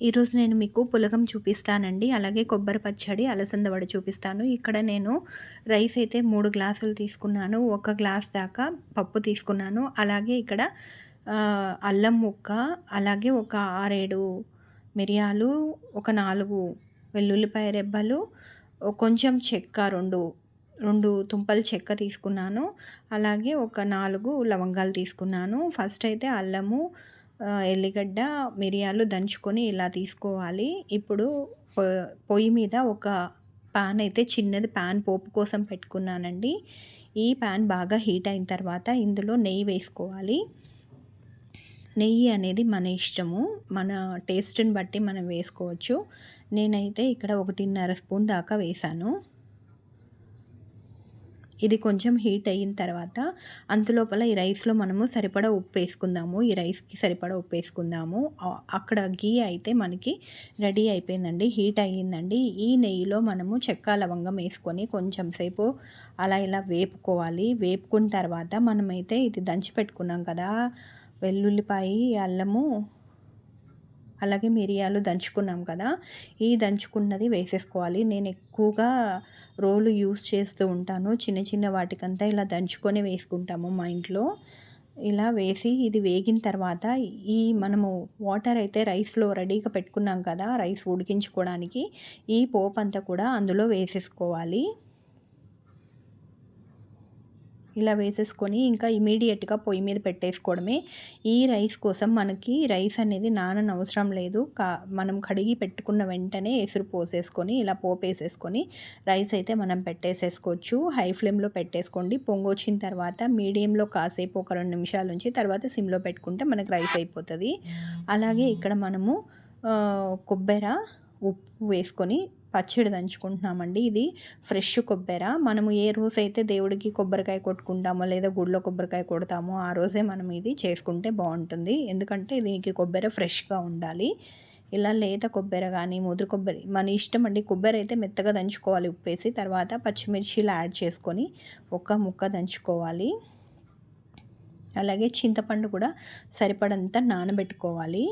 ఈరోజు నేను మీకు పులగం చూపిస్తానండి. అలాగే కొబ్బరి పచ్చడి అలసంద వడ చూపిస్తాను. ఇక్కడ నేను రైస్ అయితే మూడు గ్లాసులు తీసుకున్నాను. ఒక గ్లాస్ దాకా పప్పు తీసుకున్నాను. అలాగే ఇక్కడ అల్లం ముక్క అలాగే ఒక ఆరేడు మిరియాలు ఒక నాలుగు వెల్లుల్లిపాయ రెబ్బలు కొంచెం చెక్క రెండు రెండు తుంపలు చెక్క తీసుకున్నాను. అలాగే ఒక నాలుగు లవంగాలు తీసుకున్నాను. ఫస్ట్ అయితే అల్లము ఎల్లిగడ్డ మిరియాలు దంచుకొని ఇలా తీసుకోవాలి. ఇప్పుడు పొయ్యి మీద ఒక పాన్ అయితే చిన్నది పాన్ పోపు కోసం పెట్టుకున్నానండి. ఈ పాన్ బాగా హీట్ అయిన తర్వాత ఇందులో నెయ్యి వేసుకోవాలి. నెయ్యి అనేది మన ఇష్టము మన టేస్ట్ని బట్టి మనం వేసుకోవచ్చు. నేనైతే ఇక్కడ ఒకటిన్నర స్పూన్ దాకా వేసాను. ఇది కొంచెం హీట్ అయిన తర్వాత అంతలోపల ఈ రైస్లో మనము సరిపడా ఉప్పు వేసుకుందాము. ఈ రైస్కి సరిపడా ఉప్పు వేసుకుందాము. అక్కడ గీ అయితే మనకి రెడీ అయిపోయిందండి. హీట్ అయ్యిందండి. ఈ నెయ్యిలో మనము చెక్క లవంగం వేసుకొని కొంచెం సేపు అలా ఇలా వేపుకోవాలి. వేపుకున్న తర్వాత మనమైతే ఇది దంచి పెట్టుకున్నాం కదా. వెల్లుల్లిపాయ అల్లము అలాగే మిరియాలు దంచుకున్నాం కదా ఈ దంచుకున్నది వేసేసుకోవాలి. నేను ఎక్కువగా రోలు యూస్ చేస్తూ ఉంటాను. చిన్న చిన్న వాటికంతా ఇలా దంచుకొని వేసుకుంటాము మా ఇంట్లో. ఇలా వేసి ఇది వేగిన తర్వాత ఈ మనము వాటర్ అయితే రైస్లో రెడీగా పెట్టుకున్నాం కదా రైస్ ఉడికించుకోవడానికి ఈ పోపు అంతా కూడా అందులో వేసేసుకోవాలి. ఇలా వేసేసుకొని ఇంకా ఇమీడియట్గా పొయ్యి మీద పెట్టేసుకోవడమే. ఈ రైస్ కోసం మనకి రైస్ అనేది నానని అవసరం లేదు. కా మనం కడిగి పెట్టుకున్న వెంటనే ఎసురు పోసేసుకొని ఇలా పోపేసేసుకొని రైస్ అయితే మనం పెట్టేసేసుకోవచ్చు. హై ఫ్లేమ్లో పెట్టేసుకోండి. పొంగొచ్చిన తర్వాత మీడియంలో కాసేపు ఒక రెండు నిమిషాల నుంచి తర్వాత సిమ్లో పెట్టుకుంటే మనకి రైస్ అయిపోతుంది. అలాగే ఇక్కడ మనము కొబ్బరి ఉప్పు వేసుకొని పచ్చడి దంచుకుంటున్నామండి. ఇది ఫ్రెష్ కొబ్బరి. మనము ఏ రోజైతే దేవుడికి కొబ్బరికాయ కొట్టుకుంటామో లేదా గుడిలో కొబ్బరికాయ కొడతామో ఆ రోజే మనం ఇది చేసుకుంటే బాగుంటుంది. ఎందుకంటే దీనికి కొబ్బరి ఫ్రెష్గా ఉండాలి. ఇలా లేత కొబ్బరి కానీ ముదురు కొబ్బరి మన ఇష్టం అండి కొబ్బరి అయితే మెత్తగా దంచుకోవాలి ఉప్పేసి తర్వాత పచ్చిమిర్చిలు యాడ్ చేసుకొని ఒక ముక్క దంచుకోవాలి. అలాగే చింతపండు కూడా సరిపడంత నానబెట్టుకోవాలి.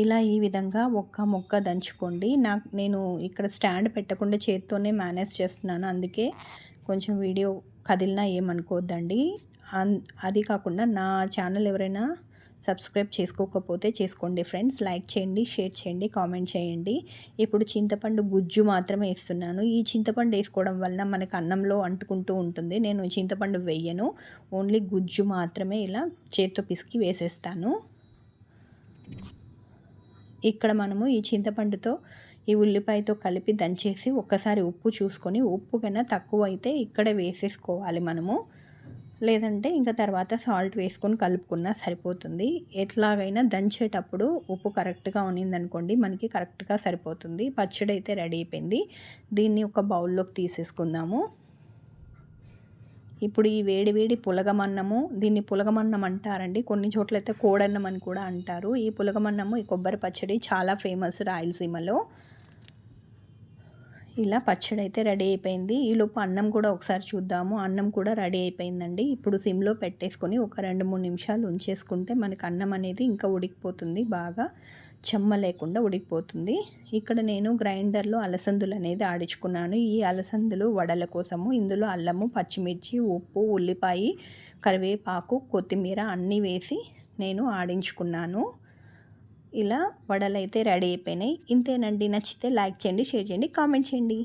ఇలా ఈ విధంగా ఒక్క మొక్క దంచుకోండి. నాకు నేను ఇక్కడ స్టాండ్ పెట్టకుండా చేత్తోనే మేనేజ్ చేస్తున్నాను. అందుకే కొంచెం వీడియో కదిలినా ఏమనుకోవద్దండి అది కాకుండా నా ఛానల్ ఎవరైనా సబ్స్క్రైబ్ చేసుకోకపోతే చేసుకోండి ఫ్రెండ్స్. లైక్ చేయండి షేర్ చేయండి కామెంట్ చేయండి. ఇప్పుడు చింతపండు గుజ్జు మాత్రమే వేస్తున్నాను. ఈ చింతపండు వేసుకోవడం వలన మనకు అన్నంలో అంటుకుంటూ ఉంటుంది. నేను చింతపండు వేయను. ఓన్లీ గుజ్జు మాత్రమే ఇలా చేత్తో పిసికి వేసేస్తాను. ఇక్కడ మనము ఈ చింతపండుతో ఈ ఉల్లిపాయతో కలిపి దంచేసి ఒక్కసారి ఉప్పు చూసుకొని ఉప్పు కన్నా తక్కువ అయితే ఇక్కడే వేసేసుకోవాలి మనము. లేదంటే ఇంకా తర్వాత సాల్ట్ వేసుకొని కలుపుకున్నా సరిపోతుంది. ఎట్లాగైనా దంచేటప్పుడు ఉప్పు కరెక్ట్గా ఉన్నిందనుకోండి మనకి కరెక్ట్గా సరిపోతుంది. పచ్చడి అయితే రెడీ అయిపోయింది. దీన్ని ఒక బౌల్లోకి తీసేసుకుందాము. ఇప్పుడు ఈ వేడి వేడి పులగమన్నము దీన్ని పులగమన్నం అంటారండి. కొన్ని చోట్ల అయితే కోడన్నం అని కూడా అంటారు. ఈ పులగమన్నము ఈ కొబ్బరి పచ్చడి చాలా ఫేమస్ రాయలసీమలో. ఇలా పచ్చడి అయితే రెడీ అయిపోయింది. ఈలోపు అన్నం కూడా ఒకసారి చూద్దాము. అన్నం కూడా రెడీ అయిపోయిందండి. ఇప్పుడు సిమ్లో పెట్టేసుకొని ఒక రెండు మూడు నిమిషాలు ఉంచేసుకుంటే మనకు అన్నం అనేది ఇంకా ఉడికిపోతుంది. బాగా చెమ్మ లేకుండా ఉడికిపోతుంది. ఇక్కడ నేను గ్రైండర్లో అలసందులు అనేది ఆడించుకున్నాను. ఈ అలసందులు వడల కోసము ఇందులో అల్లము పచ్చిమిర్చి ఉప్పు ఉల్లిపాయ కరివేపాకు కొత్తిమీర అన్నీ వేసి నేను ఆడించుకున్నాను. ఇలా వడలు అయితే రెడీ అయిపోయినాయి. ఇంతేనండి. నచ్చితే లైక్ చేయండి షేర్ చేయండి కామెంట్ చేయండి.